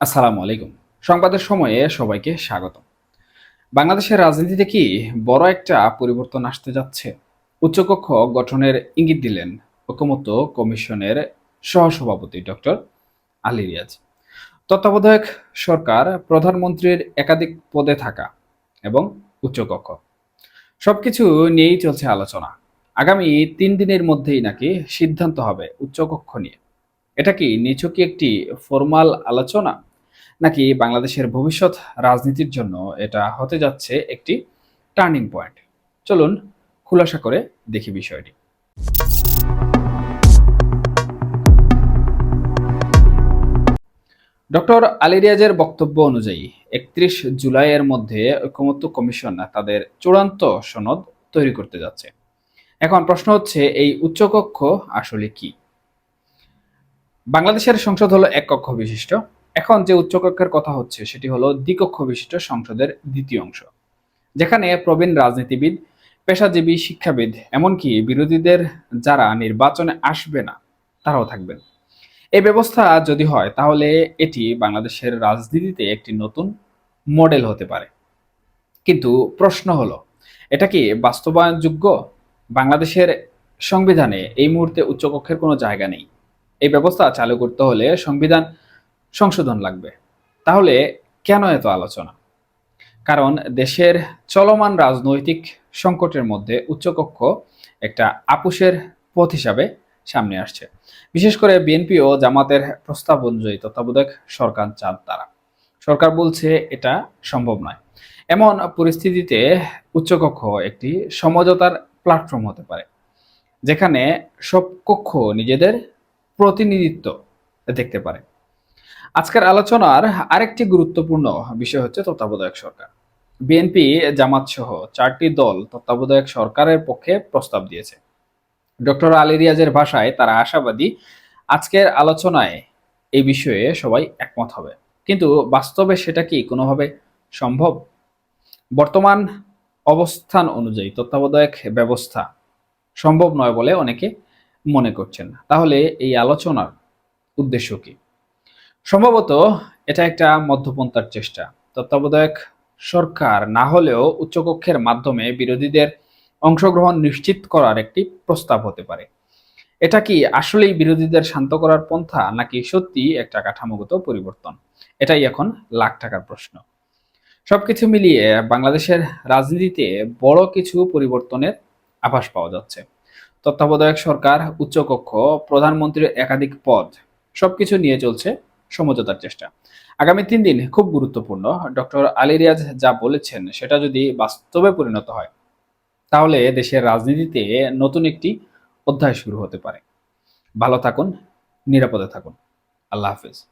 আসসালামু আলাইকুম। সংবাদের সময়ে সবাইকে স্বাগত। বাংলাদেশের রাজনীতিতে কি বড় একটা পরিবর্তন আসতে যাচ্ছে? উচ্চকক্ষ গঠনের ইঙ্গিত দিলেন ঐকমত্য কমিশনের সহসভাপতি ডক্টর আলী রিয়াজ। তত্ত্বাবধায়ক সরকার প্রধানমন্ত্রীর একাধিক পদে থাকা এবং উচ্চকক্ষ। সবকিছু নিয়েই চলছে আলোচনা। আগামী তিন দিনের মধ্যেই নাকি সিদ্ধান্ত হবে উচ্চকক্ষ নিয়ে। এটা কি নিছকই একটি ফর্মাল আলোচনা? নাকি বাংলাদেশের ভবিষ্যৎ রাজনীতির জন্য এটা হতে যাচ্ছে একটি টার্নিং পয়েন্ট চলুন খুলাসা করে দেখি বিষয়টি। ডক্টর আলী রিয়াজের বক্তব্য অনুযায়ী, একত্রিশ জুলাইয়ের মধ্যে ঐকমত্য কমিশন তাদের চূড়ান্ত সনদ তৈরি করতে যাচ্ছে। এখন প্রশ্ন হচ্ছে, এই উচ্চকক্ষ আসলে কি? বাংলাদেশের সংসদ হলো এক কক্ষ বিশিষ্ট। এখন যে উচ্চকক্ষের কথা হচ্ছে, সেটি হলো দ্বিকক্ষ বিশিষ্ট সংসদের দ্বিতীয় অংশ, যেখানে প্রবীণ রাজনীতিবিদ, পেশাজীবী, শিক্ষাবিদ, এমনকি বিরোধীদের যারা নির্বাচনে আসবে না, তারাও থাকবেন। এই ব্যবস্থা যদি হয়, তাহলে এটি বাংলাদেশের রাজনীতিতে একটি নতুন মডেল হতে পারে। কিন্তু প্রশ্ন হলো, এটা কি বাস্তবায়নযোগ্য? বাংলাদেশের সংবিধানে এই মুহূর্তে উচ্চকক্ষের কোনো জায়গা নেই। এই ব্যবস্থা চালু করতে হলে সংবিধান সংশোধন লাগবে। তাহলে কেন এত আলোচনা? কারণ দেশের চলমান রাজনৈতিক সংকটের মধ্যে উচ্চকক্ষ একটা আপুসের পথ হিসাবে সামনে আসছে। বিশেষ করে বিএনপি ও জামাতের প্রস্তাব অনুযায়ী তত্ত্বাবধায়ক সরকার চান তারা। সরকার বলছে এটা সম্ভব নয়। এমন পরিস্থিতিতে উচ্চকক্ষ একটি সমঝোতার প্ল্যাটফর্ম হতে পারে, যেখানে সব কক্ষ নিজেদের প্রতিনিধিত্ব দেখতে পারে। আজকের আলোচনার আরেকটি গুরুত্বপূর্ণ বিষয় হচ্ছে তত্ত্বাবধায়ক সরকার। বিএনপি জামাত সহ চারটি দল তত্ত্বাবধায়ক সরকারের পক্ষে প্রস্তাব দিয়েছে। ডক্টর আলী রিয়াজের ভাষায় তারা আশাবাদী আজকের আলোচনায় এই বিষয়ে সবাই একমত হবে। কিন্তু বাস্তবে সেটা কি কোনোভাবে সম্ভব? বর্তমান অবস্থান অনুযায়ী তত্ত্বাবধায়ক ব্যবস্থা সম্ভব নয় বলে অনেকে মনে করছেন। তাহলে এই আলোচনার উদ্দেশ্য কি? সম্ভবত এটা একটা মধ্যপন্থার চেষ্টা। তত্ত্বাবধায়ক সরকার না হলেও উচ্চকক্ষের মাধ্যমে বিরোধীদের অংশগ্রহণ নিশ্চিত করার একটি প্রস্তাব হতে পারে। এটা কি আসলেই বিরোধীদের শান্ত করার পন্থা, নাকি সত্যি একটা কাঠামোগত পরিবর্তন? এটাই এখন লাখ টাকার প্রশ্ন। সবকিছু মিলিয়ে বাংলাদেশের রাজনীতিতে বড় কিছু পরিবর্তনের আভাস পাওয়া যাচ্ছে। তত্ত্বাবধায়ক সরকার, উচ্চকক্ষ, প্রধানমন্ত্রীর একাধিক পদ, সবকিছু নিয়ে চলছে সমঝোতার চেষ্টা। আগামী তিন দিন খুব গুরুত্বপূর্ণ। ডক্টর আলী রিয়াজ যা বলেছেন, সেটা যদি বাস্তবে পরিণত হয়, তাহলে দেশের রাজনীতিতে নতুন একটি অধ্যায় শুরু হতে পারে। ভালো থাকুন, নিরাপদে থাকুন। আল্লাহ হাফিজ।